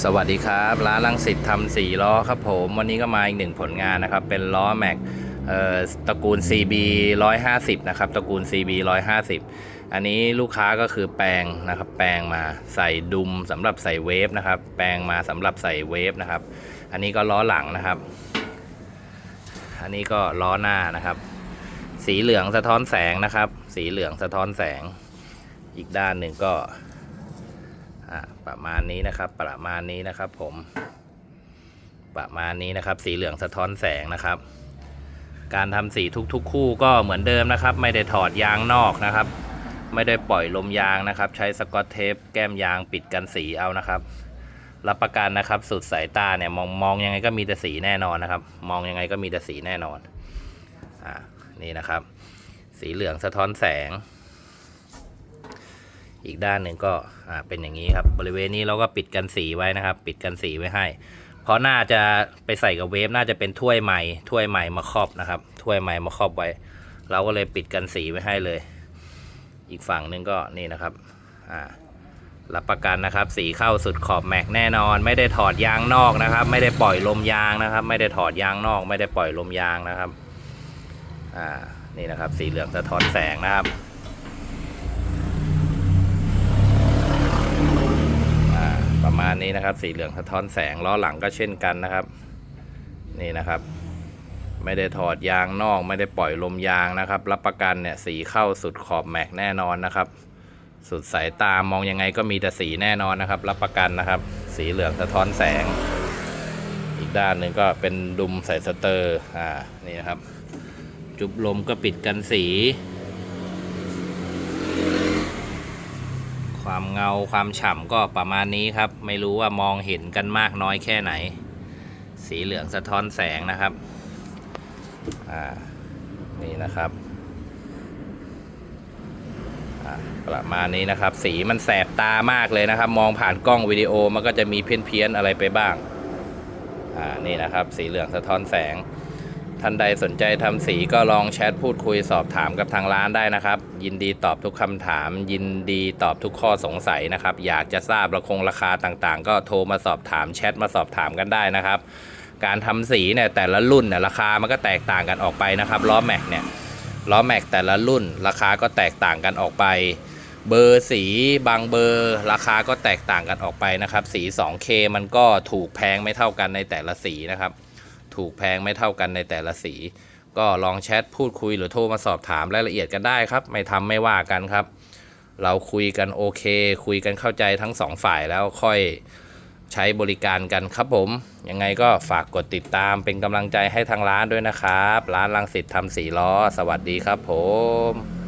สวัสดีครับ ร้านลังสิตทำสีล้อครับผม วันนี้ก็มาอีกหนึ่งผลงานนะครับ เป็นล้อแม็กตระกูล CB 150 นะครับ ตระกูล CB 150 อันนี้ลูกค้าก็คือแปลงนะครับ แปลงมาใส่ดุมสำหรับใส่เวฟนะครับ แปลงมาสำหรับใส่เวฟนะครับ อันนี้ก็ล้อหลังนะครับ อันนี้ก็ล้อหน้านะครับ สีเหลืองสะท้อนแสงนะครับ สีเหลืองสะท้อนแสง อีกด้านหนึ่งก็ อ่าประมาณนี้นะครับ ประมาณนี้นะครับ ผม ประมาณนี้นะครับ สีเหลืองสะท้อนแสงนะครับ การทำสีทุกๆ คู่ก็เหมือนเดิมนะครับ ไม่ได้ถอดยางนอกนะครับ ไม่ได้ปล่อยลมยางนะครับ ใช้สกอตเทปแก้มยางปิดกันสีเอานะครับ รับประกันนะครับ สุดสายตาเนี่ยมองมองยังไงก็มีแต่สีแน่นอนนะครับ มองยังไงก็มีแต่สีแน่นอนอ่านี่นะครับ สีเหลืองสะท้อนแสง อีกด้านหนึ่งก็เป็นอย่างนี้ครับ บริเวณนี้เราก็ปิดกันสีไว้นะครับ ปิดกันสีไว้ให้ เพราะน่าจะไปใส่กับเวฟน่าจะเป็นถ้วยใหม่ถ้วยใหม่มาครอบนะครับถ้วยใหม่มาครอบไว้ เราก็เลยปิดกันสีไว้ให้เลย อีกฝั่งนึงก็นี่นะครับอ่ารับประกันนะครับ สีเข้าสุดขอบแม็กแน่นอน ไม่ได้ถอดยางนอกนะครับ ไม่ได้ปล่อยลมยางนะครับ ไม่ได้ถอดยางนอก ไม่ได้ปล่อยลมยางนะครับอ่านี่นะครับ สีเหลืองสะท้อนแสงนะครับ อ่า ประมาณนี้นะครับ สีเหลืองสะท้อนแสงล้อหลังก็เช่นกันนะครับ นี่นะครับ ไม่ได้ถอดยางนอก ไม่ได้ปล่อยลมยางนะครับ รับประกันเนี่ยสีเข้าสุดขอบแม็กแน่นอนนะครับ สุดสายตามองยังไงก็มีแต่สีแน่นอนนะครับ รับประกันนะครับ สีเหลืองสะท้อนแสง อีกด้านหนึ่งก็เป็นดุมใส่สเตอร์อ่านี่นะครับ จุบลมก็ปิดกันสี ความเงาความฉ่ำก็ประมาณนี้ครับ ไม่รู้ว่ามองเห็นกันมากน้อยแค่ไหน สีเหลืองสะท้อนแสงนะครับอ่านี่นะครับประมาณนี้นะครับ สีมันแสบตามากเลยนะครับ มองผ่านกล้องวิดีโอมันก็จะมีเพี้ยนๆอะไรไปบ้างอ่านี่นะครับ สีเหลืองสะท้อนแสง ท่านใดสนใจทำสีก็ลองแชทพูดคุยสอบถามกับทางร้านได้นะครับ ยินดีตอบทุกคำถาม ยินดีตอบทุกข้อสงสัยนะครับ อยากจะทราบราคงราคาต่างๆ ก็โทรมาสอบถามแชทมาสอบถามกันได้นะครับ การทำสีเนี่ยแต่ละรุ่นเนี่ยราคามันก็แตกต่างกันออกไปนะครับล้อแม็กเนี่ยล้อแม็กแต่ละรุ่น ราคาก็แตกต่างกันออกไป เบอร์สีบางเบอร์ ราคาก็แตกต่างกันออกไปนะครับ สี 2K มันก็ถูกแพงไม่เท่ากันในแต่ละสีนะครับ ถูกแพงไม่เท่ากันในแต่ละสี ก็ลองแชทพูดคุยหรือโทรมาสอบถามรายละเอียดกันได้ครับ ไม่ทำไม่ว่ากันครับ เราคุยกันโอเค คุยกันเข้าใจทั้งสองฝ่ายแล้วค่อยใช้บริการกันครับผม ยังไงก็ฝากกดติดตามเป็นกำลังใจให้ทางร้านด้วยนะครับ ร้านลังสิตทำสีล้อ สวัสดีครับผม